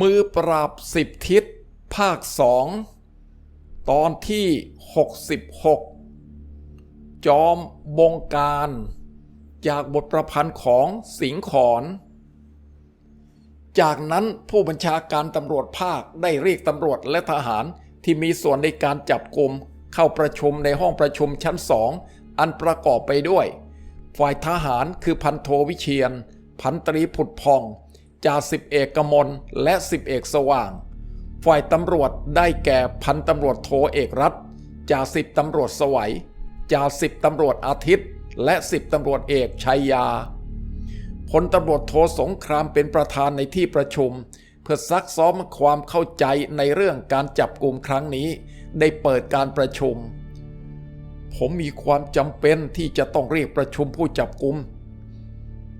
มือปราบสิบทิศ ภาคสองตอนที่ 66 จอมบงการ จากบทประพันธ์ของสิงขอนจากนั้นผู้บัญชาการตำรวจภาคได้เรียกตำรวจและทหารที่มีส่วนในการจับกลุ่มเข้าประชุมในห้องประชุมชั้นสองอันประกอบไปด้วย ฝ่ายทหารคือพันโทวิเชียน พันตรีผุดพอง จ่าสิบเอกกมลและสิบเอกสว่าง ฝ่ายตำรวจได้แก่พันตำรวจโทเอกรัฐจ่าสิบตำรวจสวัยจ่าสิบตำรวจอาทิตย์ และสิบตำรวจเอกชัยยาพลตำรวจโทสงครามเป็นประธานในที่ประชุม เพื่อซักซ้อมความเข้าใจในเรื่องการจับกลุ่มครั้งนี้ ได้เปิดการประชุม ผมมีความจำเป็นที่จะต้องเรียกประชุมผู้จับกลุ่ม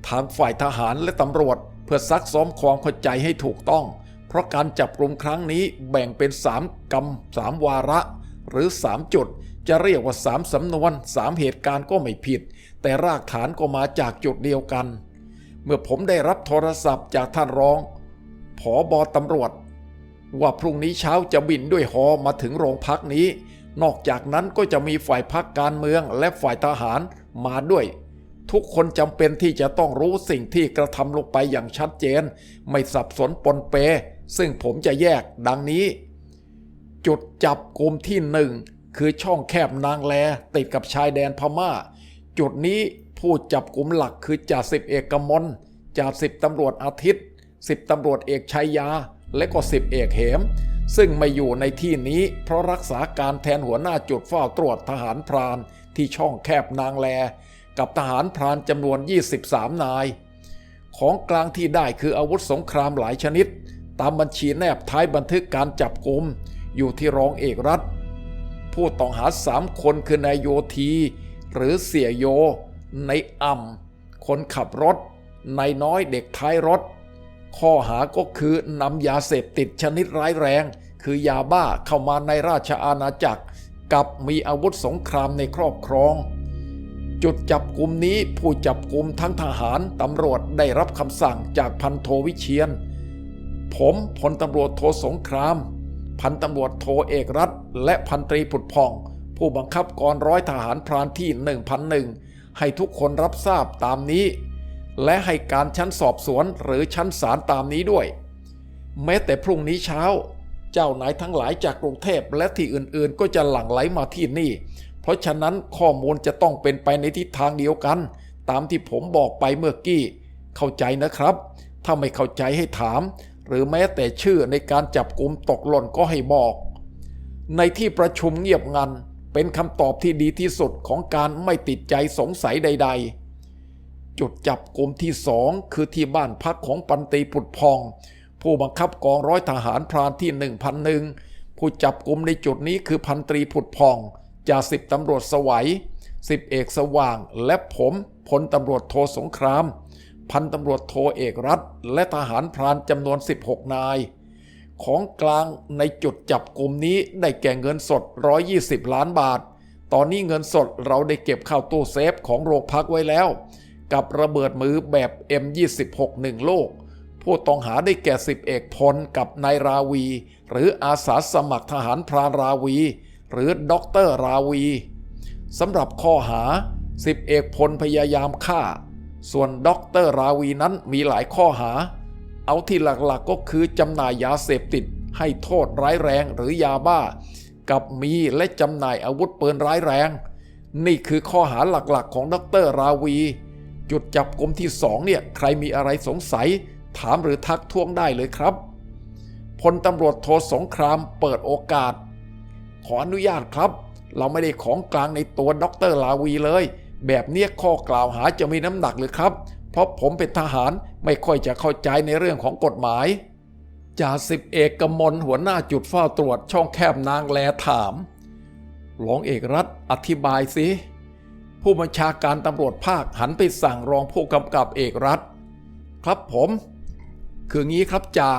ทางฝ่ายทหารและตำรวจ เพื่อซักซ้อมความเข้าใจให้ถูกต้อง เพราะการจับกลุ่มครั้งนี้แบ่งเป็นสามกรรมสามวาระ หรือสามจุด จะเรียกว่าสามสำนวนสามเหตุการณ์ก็ไม่ผิด แต่รากฐานก็มาจากจุดเดียวกัน เมื่อผมได้รับโทรศัพท์จากท่านรองผอบอตำรวจ ว่าพรุ่งนี้เช้าจะบินด้วยฮอมาถึงโรงพักนี้ นอกจากนั้นก็จะมีฝ่ายพักการเมืองและฝ่ายทหารมาด้วย ทุกคนจำเป็นที่จะต้องรู้สิ่งที่กระทำลงไปอย่างชัดเจน ไม่สับสนปนเป ซึ่งผมจะแยกดังนี้ จุดจับกลุ่มที่หนึ่งคือช่องแคบนางแลติดกับชายแดนพม่า จุดนี้ผู้จับกลุ่มหลักคือจ่าสิบเอกกมลจ่าสิบตำรวจอาทิตย์สิบตำรวจเอกชัยยา และก็สิบเอกเหม ซึ่งไม่อยู่ในที่นี้เพราะรักษาการแทนหัวหน้าจุดเฝ้าตรวจทหารพรานที่ช่องแคบนางแล กับทหารพรานจำนวน 23 นาย ของกลางที่ได้คืออาวุธสงครามหลายชนิด ตามบัญชีแนบท้ายบันทึกการจับกลุ่มอยู่ที่รองเอกรัฐ ผู้ต้องหาสามคนคือนายโยทีหรือเสียโยในอ่ำคนขับรถนายน้อยเด็กท้ายรถ ข้อหาก็คือนำยาเสพติดชนิดร้ายแรง คือยาบ้าเข้ามาในราชอาณาจักร กับมีอาวุธสงครามในครอบครอง จุดจับกลุ่มนี้ผู้จับกลุ่มทั้งทหารตำรวจได้รับคำสั่งจากพันโทวิเชียน ผมพลตำรวจโทสงคราม พันตำรวจโทเอกรัฐ และพันตรีผุดพอง ผู้บังคับกองร้อยทหารพรานที่ 1001 ให้ทุกคนรับทราบตามนี้ และให้การชั้นสอบสวนหรือชั้นศาลตามนี้ด้วย แม้แต่พรุ่งนี้เช้า เจ้านายทั้งหลายจากกรุงเทพและที่อื่นๆ ก็จะหลั่งไหลมาที่นี่ เพราะฉะนั้นข้อมูลจะต้องเป็นไปในทิศทางเดียวกัน ตามที่ผมบอกไปเมื่อกี้ เข้าใจนะครับ ถ้าไม่เข้าใจให้ถาม หรือแม้แต่ชื่อในการจับกลุ่มตกหล่นก็ให้บอก ในที่ประชุมเงียบงันเป็นคำตอบที่ดีที่สุดของการไม่ติดใจสงสัยใด ๆ จุดจับกลุ่มที่สองคือที่บ้านพักของปันตีปุดพอง ผู้บังคับกองร้อยทหารพรานที่หนึ่งพันหนึ่งผู้จับกลุ่มในจุดนี้คือพันตรีผุดพอง จ่าสิบตำรวจสวัยสิบเอกสว่างและผมพลตำรวจโทสงคราม พันตำรวจโทเอกรัฐ และทหารพรานจำนวน 16 นาย ของกลางในจุดจับกลุ่มนี้ได้แก่เงินสด 120 ล้านบาท ตอนนี้เงินสดเราได้เก็บเข้าตู้เซฟของโรงพักไว้แล้ว กับระเบิดมือแบบ M26 หนึ่งลูกผู้ต้องหาได้แก่สิบเอกพลกับนายราวี หรืออาสาสมัครทหารพรานราวี หรือด็อกเตอร์ราวีสำหรับข้อหาสิบเอกพลพยายามฆ่า ส่วนด็อกเตอร์ราวีนั้นมีหลายข้อหา เอาที่หลักๆก็คือจำหน่ายยาเสพติด ให้โทษร้ายแรงหรือยาบ้า กับมีและจำหน่ายอาวุธปืนร้ายแรง นี่คือข้อหาหลักๆ ของด็อกเตอร์ราวี จุดจับกลุมที่สองเนี่ยใครมีอะไรสงสัย ถามหรือทักท้วงได้เลยครับพลตำรวจโทสงครามเปิดโอกาส ขออนุญาตครับ เราไม่ได้ของกลางในตัวด็อกเตอร์ลาวีเลย แบบเนี้ยข้อกล่าวหาจะมีน้ำหนักหรือครับ เพราะผมเป็นทหารไม่ค่อยจะเข้าใจในเรื่องของกฎหมายจ่าสิบเอกกมลหัวหน้าจุดเฝ้าตรวจช่องแคบนางแลถามรองเอกรัฐอธิบายสิผู้บัญชาการตำรวจภาคหันไปสั่งรองผู้กำกับเอกรัฐ ครับผม คืองี้ครับจ่า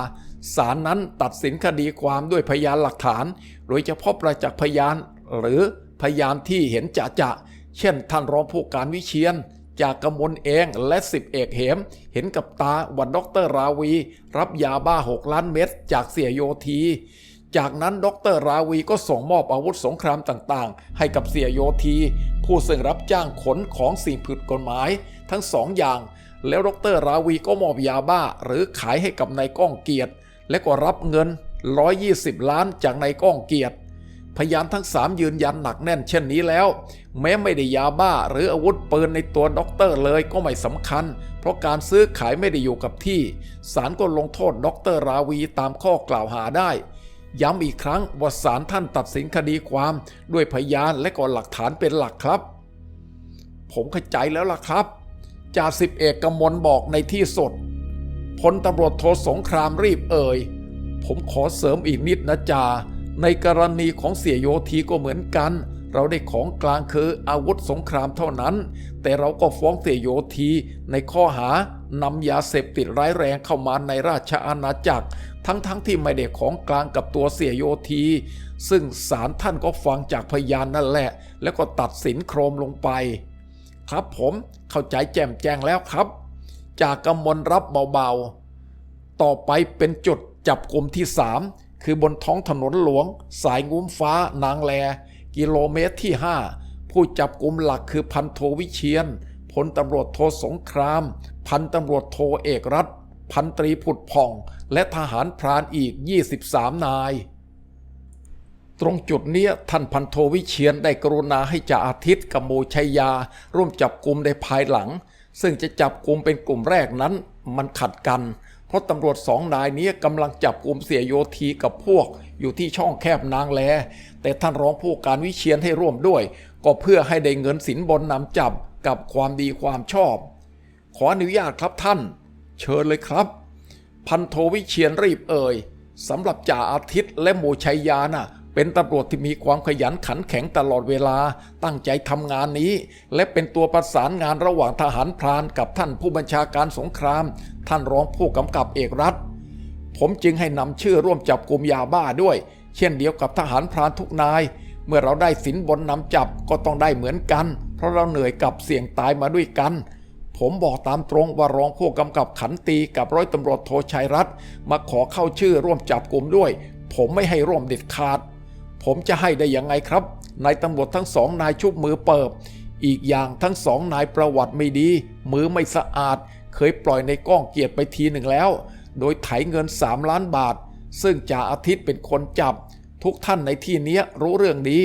ศาลนั้นตัดสินคดีความด้วยพยานหลักฐาน โดยเฉพาะประจักษ์พยาน หรือพยานที่เห็นจะจะเช่น ท่านรองผู้การวิเชียน จากกมลเองและสิบเอกเหม เห็นกับตาว่าดรราวี รับยาบ้า6ล้านเม็ดจากเสียโยทีจากนั้นดรราวีก็ส่งมอบอาวุธสงครามต่างๆ ให้กับเสียโยทีผู้ซึ่งรับจ้างขนของสิ่งผิดกฎหมายทั้งสองอย่าง แล้วดรราวีก็มอบยาบ้าหรือขายให้กับนายก้องเกียรติ และก็รับเงิน 120 ล้านจากนายก้องเกียรติ พยานทั้งสามยืนยันหนักแน่นเช่นนี้แล้ว แม้ไม่ได้ยาบ้าหรืออาวุธปืนในตัวด็อกเตอร์เลยก็ไม่สำคัญ เพราะการซื้อขายไม่ได้อยู่กับที่ศาลก็ลงโทษด็อกเตอร์ราวีตามข้อกล่าวหาได้ย้ำอีกครั้งว่าศาลท่านตัดสินคดีความด้วยพยานและก็หลักฐานเป็นหลักครับ ผมเข้าใจแล้วล่ะครับจ่าสิบเอกกำมลบอกในที่สุด พลตำรวจโทสงครามรีบเอ่ย ผมขอเสริมอีกนิดนะจ่าในกรณีของเสียโยทีก็เหมือนกัน เราได้ของกลางคืออาวุธสงครามเท่านั้น แต่เราก็ฟ้องเสียโยทีในข้อหานำยาเสพติดร้ายแรงเข้ามาในราชอาณาจักร ทั้งๆทที่ไม่ได้ของกลางกับตัวเสียโยทีซึ่งศาลท่านก็ฟังจากพยานนั่นแหละ แล้วก็ตัดสินโครมลงไป ครับผมเข้าใจแจ่มแจ้งแล้วครับ จากกำมลรับเบาๆ ต่อไปเป็นจุดจับกลุ่มที่3คือบนท้องถนนหลวง สายงุ้มฟ้านางแล กิโลเมตรที่5ผู้จับกลุ่มหลักคือพันโทวิเชียนพลตำรวจโทสงคราม พันตำรวจโทเอกรัฐ พันตรีผุดผ่อง และทหารพรานอีก 23 นาย ตรงจุดเนี้ยท่านพันโทวิเชียนได้กรุณาให้จ่าอาทิตย์กับโมชัยยา ร่วมจับกลุ่มในภายหลัง ซึ่งจะจับกลุ่มเป็นกลุ่มแรกนั้นมันขัดกัน เพราะตำรวจสองนายนี้กำลังจับกลุ่มเสียโยทีกับพวกอยู่ที่ช่องแคบนางแล แต่ท่านรองผู้การวิเชียนให้ร่วมด้วย ก็เพื่อให้ได้เงินสินบนนำจับกับความดีความชอบ ขออนุญาตครับท่าน เชิญเลยครับ พันโทวิเชียนรีบเอ่ยสำหรับจ่าอาทิตย์และโมชัยยาน่ะ เป็นตำรวจที่มีความขยันขันแข็งตลอดเวลาตั้งใจทำงานนี้ และเป็นตัวประสานงานระหว่างทหารพรานกับท่านผู้บัญชาการสงคราม ท่านรองผู้กำกับเอกรัฐ ผมจึงให้นำชื่อร่วมจับกลุ่มยาบ้าด้วย เช่นเดียวกับทหารพรานทุกนาย เมื่อเราได้สินบนนำจับก็ต้องได้เหมือนกัน เพราะเราเหนื่อยกับเสี่ยงตายมาด้วยกันผมบอกตามตรงว่ารองผู้กำกับขันตีกับร้อยตำรวจโทชัยรัตน์มาขอเข้าชื่อร่วมจับกลุ่มด้วย ผมไม่ให้ร่วมเด็ดขาด ผมจะให้ได้ยังไงครับ นายตำรวจทั้งสองนายชุบมือเปิบ อีกอย่างทั้งสองนายประวัติไม่ดี มือไม่สะอาด เคยปล่อยในก้องเกียรติไปทีหนึ่งแล้ว โดยไถเงิน 3 ล้านบาท ซึ่งจ่าอาทิตย์เป็นคนจับ ทุกท่านในที่นี้รู้เรื่องดี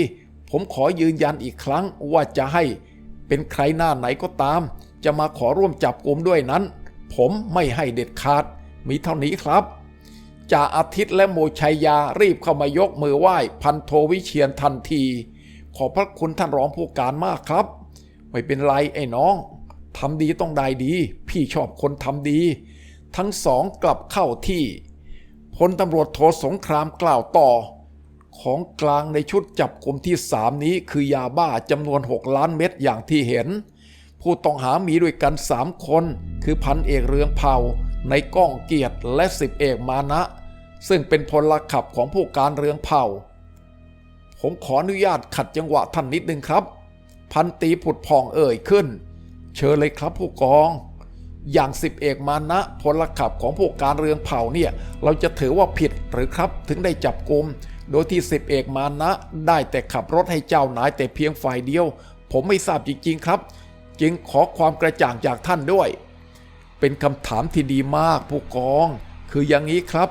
ผมขอยืนยันอีกครั้งว่าจะให้ เป็นใครหน้าไหนก็ตาม จะมาขอร่วมจับกลุ่มด้วยนั้น ผมไม่ให้เด็ดขาด มีเท่านี้ครับ จ่าอาทิตย์และโมชัยยารีบเข้ามายกมือไหว้พันโทวิเชียนทันที ขอพระคุณท่านรองผู้การมากครับ ไม่เป็นไรไอ้น้องทำดีต้องได้ดี พี่ชอบคนทำดี ทั้งสองกลับเข้าที่พลตำรวจโทสงครามกล่าวต่อ ของกลางในชุดจับกลุ่มที่สามนี้คือยาบ้าจำนวน 6 ล้านเม็ดอย่างที่เห็น ผู้ต้องหามีด้วยกัน3คน คือพันเอกเรืองเผ่า ในก้องเกียรติและสิบเอกมานะ ซึ่งเป็นพลขับของผู้การเรืองเผ่า ผมขออนุญาตขัดจังหวะท่านนิดนึงครับ พันตีผุดพองเอ่ยขึ้น เชิญเลยครับผู้กอง อย่างสิบเอกมานะพลขับของผู้การเรืองเผ่าเนี่ย เราจะถือว่าผิดหรือครับถึงได้จับกลุม โดยที่สิบเอกมานะ ได้แต่ขับรถให้เจ้านายแต่เพียงฝ่ายเดียว ผมไม่ทราบจริงๆครับ จึงขอความกระจ่างจากท่านด้วย เป็นคำถามที่ดีมากผู้กอง คืออย่างนี้ครับ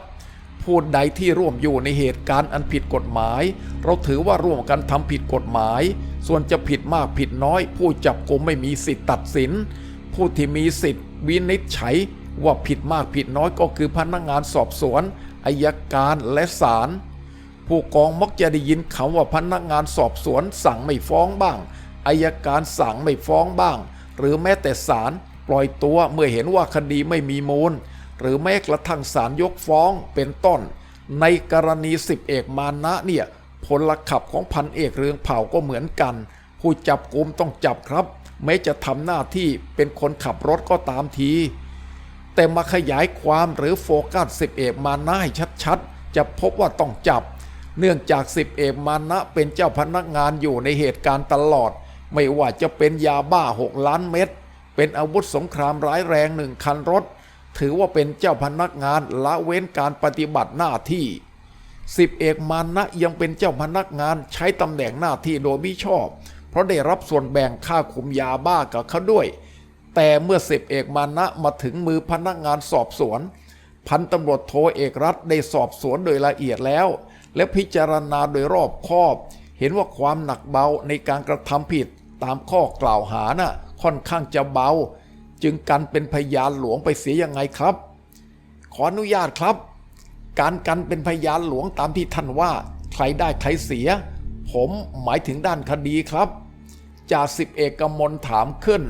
ผู้ใดที่ร่วมอยู่ในเหตุการณ์อันผิดกฎหมาย เราถือว่าร่วมกันทำผิดกฎหมาย ส่วนจะผิดมากผิดน้อย ผู้จับกุมไม่มีสิทธิ์ตัดสิน ผู้ที่มีสิทธิ์วินิจฉัยว่าผิดมากผิดน้อยก็คือพนักงานสอบสวนอายการและศาลผู้กองมักจะได้ยินคำว่าพนักงานสอบสวนสั่งไม่ฟ้องบ้างอายการสั่งไม่ฟ้องบ้าง หรือแม้แต่ศาล ปล่อยตัวเมื่อเห็นว่าคดีไม่มีมูล หรือแม้กระทั่งศาลยกฟ้องเป็นต้น ในกรณีสิบเอกมานะเนี่ยพลขับของพันเอกเรืองเผ่าก็เหมือนกัน ผู้จับกลุมต้องจับครับ แม้จะทำหน้าที่เป็นคนขับรถก็ตามที แต่มาขยายความหรือโฟกัสสิบเอกมานะให้ชัดๆ จะพบว่าต้องจับ เนื่องจากสิบเอกมานะเป็นเจ้าพนักงานอยู่ในเหตุการณ์ตลอด ไม่ว่าจะเป็นยาบ้า6ล้านเม็ด เป็นอาวุธสงครามร้ายแรงหนึ่งคันรถ ถือว่าเป็นเจ้าพนักงานละเว้นการปฏิบัติหน้าที่สิบเอกมานะยังเป็นเจ้าพนักงานใช้ตำแหน่งหน้าที่โดยมิชอบ เพราะได้รับส่วนแบ่งค่าคุมยาบ้ากับเขาด้วย แต่เมื่อสิบเอกมานะมาถึงมือพนักงานสอบสวน พันตำรวจโทเอกรัฐได้สอบสวนโดยละเอียดแล้ว และพิจารณาโดยรอบคอบ เห็นว่าความหนักเบาในการกระทำผิดตามข้อกล่าวหาน่ะ ค่อนข้างจะเบา จึงกันเป็นพยานหลวงไปเสียยังไงครับ ขออนุญาตครับ การกันเป็นพยานหลวงตามที่ท่านว่า ใครได้ใครเสีย ผมหมายถึงด้านคดีครับจ่าสิบเอกกมลถามขึ้น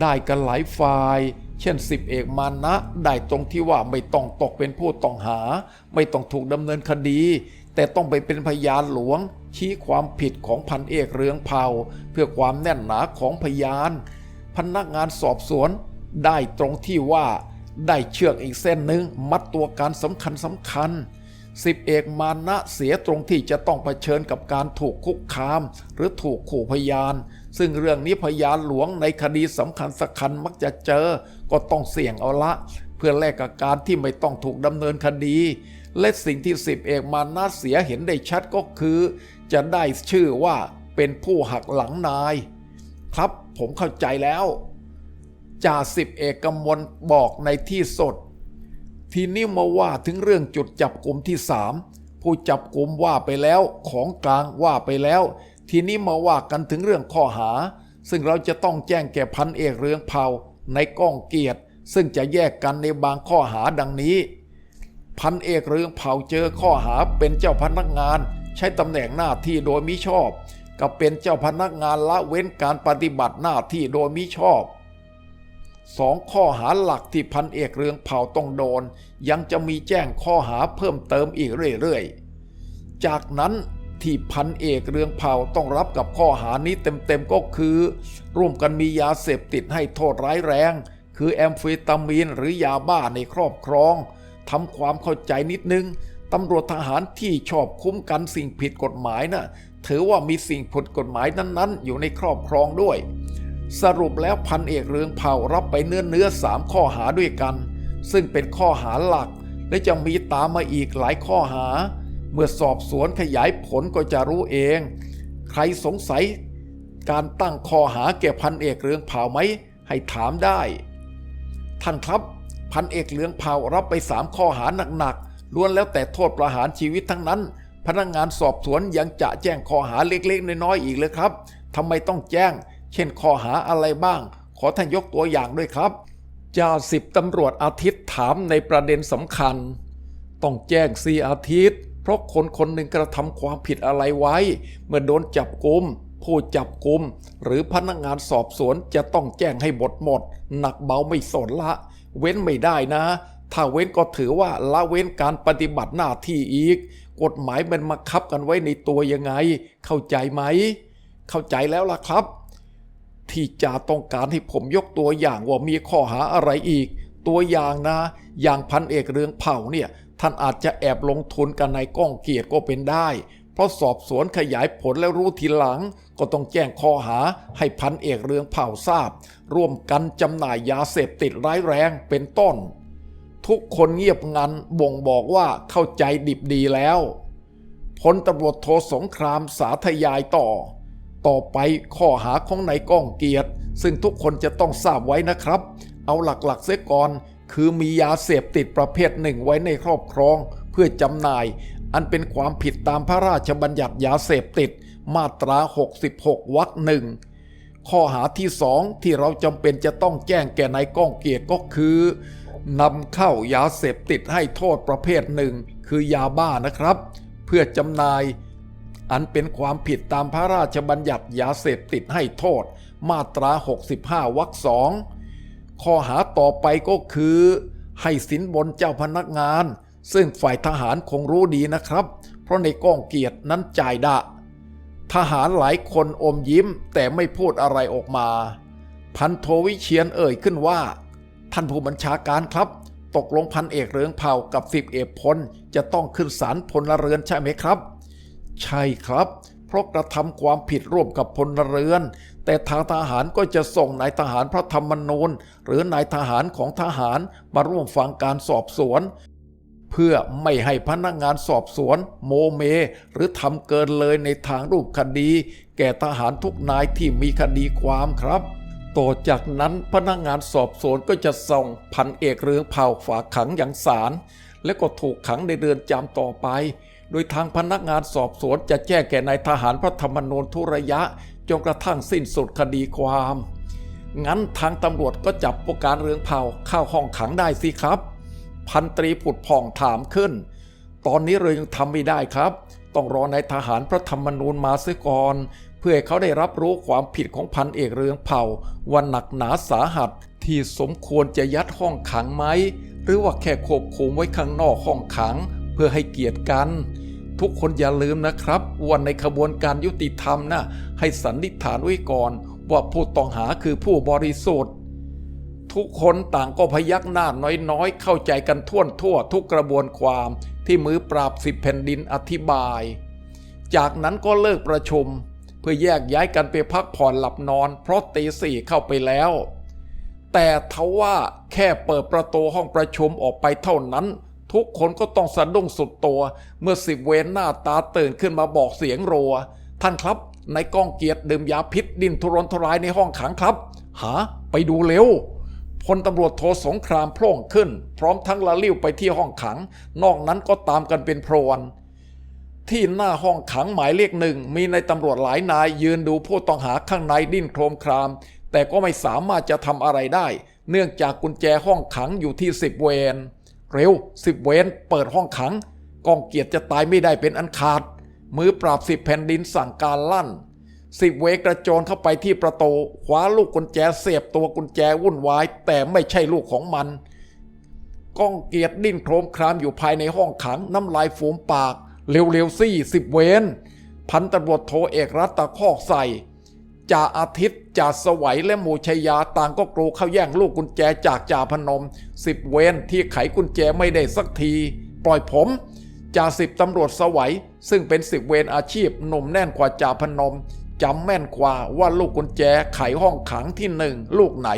ได้กันหลายฝ่ายเช่นสิบเอกมานะ ได้ตรงที่ว่าไม่ต้องตกเป็นผู้ต้องหา ไม่ต้องถูกดำเนินคดี แต่ต้องไปเป็นพยานหลวง ชี้ความผิดของพันเอกเรืองเผาเพื่อความแน่นหนาของพยาน พนักงานสอบสวน ได้ตรงที่ว่าได้เชือกอีกเส้นหนึ่งมัดตัวการสำคัญสำคัญสิบเอกมานะเสียตรงที่จะต้องเผชิญกับการถูกคุกคาม หรือถูกขู่พยาน ซึ่งเรื่องนี้พยานหลวงในคดีสำคัญสักคันมักจะเจอ ก็ต้องเสี่ยงเอาละ เพื่อแลกกับการที่ไม่ต้องถูกดำเนินคดี และสิ่งที่สิบเอกมานะเสียเห็นได้ชัดก็คือ จะได้ชื่อว่าเป็นผู้หักหลังนาย ครับผมเข้าใจแล้วจ่าสิบเอกกำมลบอกในที่สด ทีนี้มาว่าถึงเรื่องจุดจับกลุ่มที่สามผู้จับกลุ่มว่าไปแล้วของกลางว่าไปแล้ว ทีนี้มาว่ากันถึงเรื่องข้อหา ซึ่งเราจะต้องแจ้งแก่พันเอกเรืองเผาในก้องเกียรติ ซึ่งจะแยกกันในบางข้อหาดังนี้ พันเอกเรืองเผาเจอข้อหาเป็นเจ้าพนักงาน ใช้ตำแหน่งหน้าที่โดยมิชอบ กับเป็นเจ้าพนักงานละเว้นการปฏิบัติหน้าที่โดยมิชอบสองข้อหาหลักที่พันเอกเรืองเผาต้องโดน ยังจะมีแจ้งข้อหาเพิ่มเติมอีกเรื่อยๆ จากนั้นที่พันเอกเรืองเผาต้องรับกับข้อหานี้เต็มๆก็คือ ร่วมกันมียาเสพติดให้โทษร้ายแรง คือแอมเฟตามีนหรือยาบ้าในครอบครอง ทำความเข้าใจนิดนึงตำรวจทหารที่ชอบคุ้มกันสิ่งผิดกฎหมายน่ะถือว่ามีสิ่งผิดกฎหมายนั้นๆ อยู่ในครอบครองด้วย สรุปแล้วพันเอกเรืองเผ่ารับไปเนื้อเนื้อสามข้อหาด้วยกัน ซึ่งเป็นข้อหาหลัก และจะมีตามมาอีกหลายข้อหา เมื่อสอบสวนขยายผลก็จะรู้เอง ใครสงสัย การตั้งข้อหาแก่พันเอกเรืองเผ่าไหมให้ถามได้ ท่านครับ พันเอกเรืองเผ่ารับไปสามข้อหาหนักๆล้วนแล้วแต่โทษประหารชีวิตทั้งนั้น พนักงานสอบสวนยังจะแจ้งข้อหาเล็กๆ น้อยๆอีกเลยครับทำไมต้องแจ้ง เช่นข้อหาอะไรบ้าง ขอท่านยกตัวอย่างด้วยครับจ่าสิบตำรวจอาทิตย์ถามในประเด็นสำคัญ ต้องแจ้งสีอาทิตย์ เพราะคนคนหนึ่งกระทำความผิดอะไรไว้ เมื่อโดนจับกุมผู้จับกุมหรือพนักงานสอบสวนจะต้องแจ้งให้หมดหมด หนักเบาไม่สนละ เว้นไม่ได้นะ ถ้าเว้นก็ถือว่าละเว้นการปฏิบัติหน้าที่อีก กฎหมายมันมาคับกันไว้ในตัวยังไง เข้าใจไหม เข้าใจแล้วล่ะครับ ที่จะต้องการให้ผมยกตัวอย่างว่ามีข้อหาอะไรอีก ตัวอย่างนะ อย่างพันเอกเรืองเผ่าเนี่ยท่านอาจจะแอบลงทุนกันในก้องเกียรติก็เป็นได้ เพราะสอบสวนขยายผลแล้วรู้ทีหลัง ก็ต้องแจ้งข้อหาให้พันเอกเรืองเผ่าทราบ ร่วมกันจำหน่ายยาเสพติดร้ายแรงเป็นต้น ทุกคนเงียบงันบ่งบอกว่าเข้าใจดิบดีแล้วพลตำรวจโทสงครามสาธยายต่อ ต่อไปข้อหาของนายก้องเกียรติ ซึ่งทุกคนจะต้องทราบไว้นะครับ เอาหลักๆเสียก่อนคือมียาเสพติดประเภทหนึ่งไว้ในครอบครอง เพื่อจำหน่าย อันเป็นความผิดตามพระราชบัญญัติยาเสพติดมาตรา 66 วรรคหนึ่งข้อหาที่สองที่เราจำเป็นจะต้องแจ้งแก่นายก้องเกียรติก็คือนำเข้ายาเสพติดให้โทษประเภทหนึ่ง คือยาบ้านะครับ เพื่อจำหน่าย อันเป็นความผิดตามพระราชบัญญัติยาเสพติดให้โทษ มาตรา 65 วรรคสองข้อหาต่อไปก็คือ ให้สินบนเจ้าพนักงาน ซึ่งฝ่ายทหารคงรู้ดีนะครับ เพราะในก้องเกียรตินั้นจ่ายดะ ทหารหลายคนอมยิ้มแต่ไม่พูดอะไรออกมา พันโทวิเชียนเอ่ยขึ้นว่า ท่านผู้บัญชาการครับ ตกลงพันเอกเรืองเผ่ากับสิบเอกพลจะต้องขึ้นศาลพลเรือนใช่ไหมครับ ใช่ครับ เพราะกระทำความผิดร่วมกับพลเรือน แต่ทางทหารก็จะส่งนายทหารพระธรรมนูญหรือนายทหารของทหารมาร่วมฟังการสอบสวน เพื่อไม่ให้พนักงานสอบสวน โมเม หรือทำเกินเลยในทางรูปคดี แก่ทหารทุกนายที่มีคดีความครับ ต่อจากนั้นพนักงานสอบสวนก็จะส่งพันเอกเรืองเผ่าฝากขังอย่างศาลและก็ถูกขังในเรือนจำต่อไป โดยทางพนักงานสอบสวนจะแจ้งแก่นายทหารพระธรรมนูญทุระยะจนกระทั่งสิ้นสุดคดีความ งั้นทางตำรวจก็จับผู้การเรืองเผ่าเข้าห้องขังได้สิครับ พันตรีผุดผ่องถามขึ้น ตอนนี้เรายังทำไม่ได้ครับ ต้องรอนายทหารพระธรรมนูญมาเสียก่อน เพื่อให้เขาได้รับรู้ความผิดของพันเอกเรืองเผ่าว่าหนักหนาสาหัสที่สมควรจะยัดห้องขังไหม หรือว่าแค่ควบคุมไว้ข้างนอกห้องขัง เพื่อให้เกียรติกัน ทุกคนอย่าลืมนะครับว่าในขบวนการยุติธรรมนะให้สันนิษฐานไว้ก่อน ว่าผู้ต้องหาคือผู้บริสุทธิ์ ทุกคนต่างก็พยักหน้าน้อยๆ เข้าใจกันท่วนทั่วทุกกระบวนความที่มือปราบสิบแผ่นดินอธิบาย จากนั้นก็เลิกประชุม เพื่อแยกย้ายกันไปพักผ่อนหลับนอน เพราะตีสี่เข้าไปแล้ว แต่ทว่าแค่เปิดประตูห้องประชุมออกไปเท่านั้น ทุกคนก็ต้องสะดุ้งสุดตัว เมื่อสิบเวนหน้าตาตื่นขึ้นมาบอกเสียงรัว ท่านครับนายก้องเกียรติดื่มยาพิษดินทุรนทุรายในห้องขังครับ หา ไปดูเร็ว พลตำรวจโทสงครามโพล่งขึ้น พร้อมทั้งละลิ้วไปที่ห้องขัง นอกนั้นก็ตามกันเป็นโพรวนที่หน้าห้องขังหมายเลขหนึ่งมีนายตำรวจหลายนายยืนดูผู้ต้องหาข้างในดิ้นโครมคราม แต่ก็ไม่สามารถจะทำอะไรได้ เนื่องจากกุญแจห้องขังอยู่ที่สิบเวนเร็วสิบเวนเปิดห้องขังกองเกียรติจะตายไม่ได้เป็นอันขาด มือปราบสิบแผ่นดินสั่งการลั่น สิบเวกระโจนเข้าไปที่ประตูคว้าลูกกุญแจเสียบตัวกุญแจวุ่นวาย แต่ไม่ใช่ลูกของมันก้องเกียรติดิ้นโครมครามอยู่ภายในห้องขังน้ำลายฟูมปาก เร็วๆซี่สิบเวนพันตำรวจโทเอกรัตตะคอกใส่จ่าอาทิตย์จ่าสวัยและหมู่ชยาต่างก็กรูเข้าแย่งลูกกุญแจจากจ่าพนมสิบเวนที่ไขกุญแจไม่ได้สักที ปล่อยผมจ่าสิบตำรวจสวัยซึ่งเป็นสิบเวนอาชีพหนุ่มแน่นกว่าจ่าพนม จำแม่นกว่าว่าลูกกุญแจไขห้องขังที่หนึ่งลูกไหน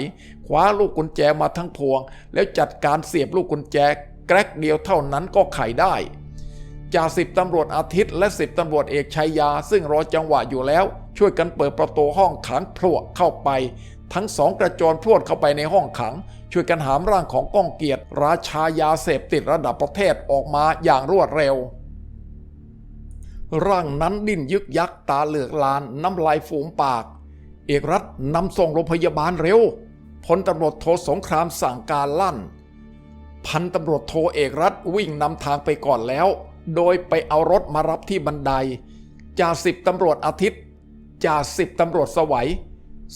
คว้าลูกกุญแจมาทั้งพวง แล้วจัดการเสียบลูกกุญแจแกรกเดียวเท่านั้นก็ไขได้จ่าสิบตำรวจอาทิตย์และสิบตำรวจเอกชัยยา ซึ่งรอจังหวะอยู่แล้ว ช่วยกันเปิดประตูห้องขังพรวดเข้าไป ทั้งสองกระโจนพรวดเข้าไปในห้องขัง ช่วยกันหามร่างของก้องเกียรติ ราชายาเสพติดระดับประเทศออกมาอย่างรวดเร็ว ร่างนั้นดิ้นยึกยักตาเหลือกลาน น้ำลายฟูมปาก เอกรัฐนำส่งโรงพยาบาลเร็วพลตำรวจโทสงครามสั่งการลั่น พันตำรวจโทเอกรัฐวิ่งนำทางไปก่อนแล้ว โดยไปเอารถมารับที่บันไดจ่าสิบตำรวจอาทิตย์จ่าสิบตำรวจสวัย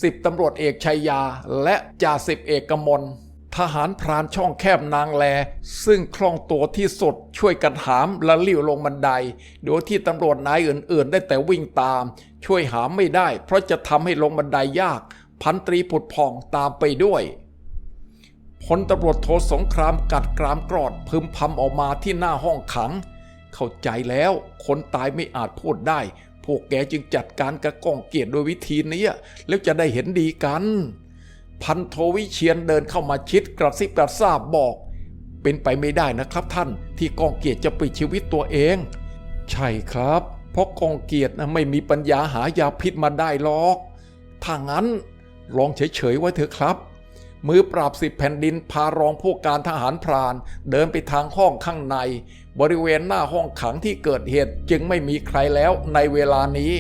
สิบตำรวจเอกชัยยา และจ่าสิบเอกกมล หารพรานช่องแคบนางแล ซึ่งคล่องตัวที่สุดช่วยกันหามและลิ้วลงบันได โดยที่ตำรวจนายอื่นๆ ได้แต่วิ่งตาม ช่วยหามไม่ได้ เพราะจะทำให้ลงบันไดยาก พันตรีผุดผ่องตามไปด้วยพลตำรวจโทสงครามกัดกรามกรอดพึมพำออกมาที่หน้าห้องขัง เข้าใจแล้วคนตายไม่อาจพูดได้ พวกแกจึงจัดการกับก้องเกียรติโดยวิธีนี้แล้วจะได้เห็นดีกัน พันโทวิเชียนเดินเข้ามาชิดกระซิบกระซาบบอก เป็นไปไม่ได้นะครับท่านที่กองเกียรติจะปิดชีวิตตัวเอง ใช่ครับ เพราะกองเกียรตินะไม่มีปัญญาหายาพิษมาได้หรอกถ้างั้นลองเฉยๆไว้เถอะครับ มือปราบสิบแผ่นดินพารองผู้การทหารพราน เดินไปทางห้องข้างใน บริเวณหน้าห้องขังที่เกิดเหตุจึงไม่มีใครแล้วในเวลานี้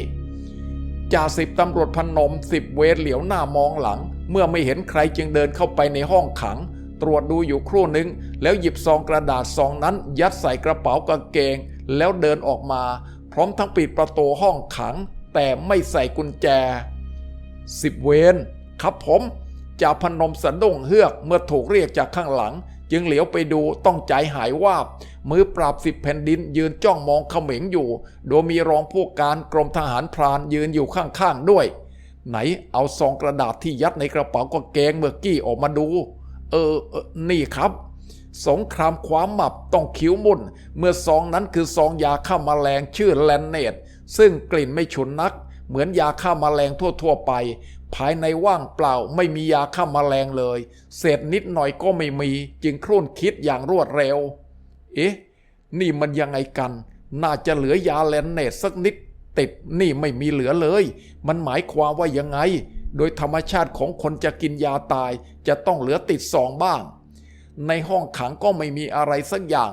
จ่าสิบตำรวจพนมสิบเวรเหลียวหน้ามองหลัง เมื่อไม่เห็นใครจึงเดินเข้าไปในห้องขัง ตรวจดูอยู่ครู่หนึ่ง แล้วหยิบซองกระดาษซองนั้น ยัดใส่กระเป๋ากางเกง แล้วเดินออกมา พร้อมทั้งปิดประตูห้องขัง แต่ไม่ใส่กุญแจสิบเวนครับผมจ่าพนมสะดุ้งเฮือกเมื่อถูกเรียกจากข้างหลัง จึงเหลียวไปดูต้องใจหายวาบ มือปราบสิบแผ่นดินยืนจ้องมองเขม็งอยู่ โดยมีรองผู้การกรมทหารพรานยืนอยู่ข้างๆด้วย ไหนเอาซองกระดาษที่ยัดในกระเป๋ากางเกงเมื่อกี้ออกมาดู เออเออนี่ครับสงครามความหมับต้องคิ้วมุ่นเมื่อซองนั้นคือซองยาฆ่ามาแมลงชื่อแลนเนตซึ่งกลิ่นไม่ฉุนนัก เหมือนยาฆ่ามาแมลงทั่ว ๆ ไป ภายในว่างเปล่าไม่มียาฆ่าแมลงเลย เศษนิดหน่อยก็ไม่มี จึงครุ่นคิดอย่างรวดเร็ว เอ๊ะ นี่มันยังไงกัน น่าจะเหลือยาแลนเนตสักนิด ติดนี่ไม่มีเหลือเลย มันหมายความว่ายังไง โดยธรรมชาติของคนจะกินยาตายจะต้องเหลือติดสองบ้าง ในห้องขังก็ไม่มีอะไรสักอย่าง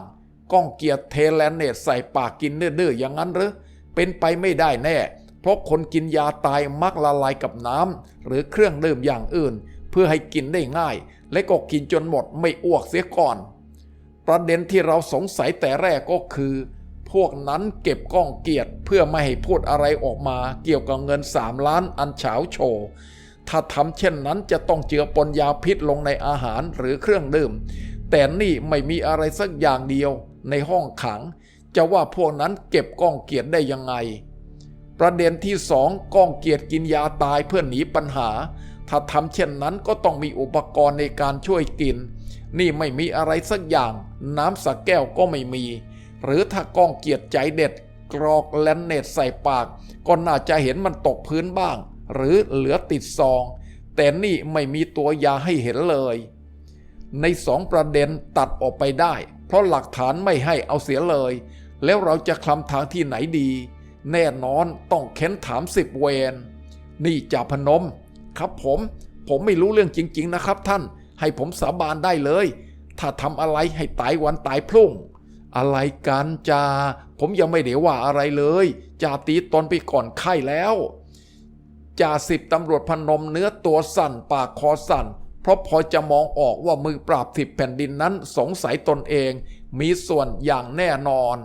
ก้องเกียรติเทแลนเนตใส่ปากกินเนื้อๆอย่างนั้นหรือเป็นไปไม่ได้แน่ เพราะคนกินยาตายมักละลายกับน้ำหรือเครื่องดื่มอย่างอื่น เพื่อให้กินได้ง่าย และก็กินจนหมดไม่อ้วกเสียก่อน ประเด็นที่เราสงสัยแต่แรกก็คือ วกนั้นเก็บก้องเกียรติเพื่อไม่ให้พูดอะไรออกมาเกี่ยวกับเงินสามล้านอันเฉาโชว์ถ้าทำเช่นนั้นจะต้องเจือปนยาพิษลงในอาหารหรือเครื่องดื่ม แต่นี่ไม่มีอะไรสักอย่างเดียวในห้องขัง จะว่าพวกนั้นเก็บก้องเกียรติได้ยังไง ประเด็นที่สองก้องเกียรติกินยาตายเพื่อหนีปัญหา ถ้าทำเช่นนั้นก็ต้องมีอุปกรณ์ในการช่วยกิน นี่ไม่มีอะไรสักอย่าง น้ำสักแก้วก็ไม่มี หรือถ้าก้องเกียรติใจเด็ด กรอกแลนเนตใส่ปาก ก็น่าจะเห็นมันตกพื้นบ้าง หรือเหลือติดซอง แต่นี่ไม่มีตัวยาให้เห็นเลย ในสองประเด็นตัดออกไปได้ เพราะหลักฐานไม่ให้เอาเสียเลย แล้วเราจะคลำทางที่ไหนดี แน่นอนต้องเค้นถามสิบเวนนี่จ่าพนม ครับผม ผมไม่รู้เรื่องจริง ๆ นะครับท่าน ให้ผมสาบานได้เลย ถ้าทำอะไรให้ตายวันตายพรุ่ง อะไรกันจ่าผมยังไม่เดี๋ยว่าอะไรเลยจ่าตีตนไปก่อนไข้แล้วจ่าสิบตำรวจพนมเนื้อตัวสั่นปากคอสั่น เพราะพอจะมองออกว่ามือปราบสิบแผ่นดินนั้นสงสัยตนเอง มีส่วนอย่างแน่นอน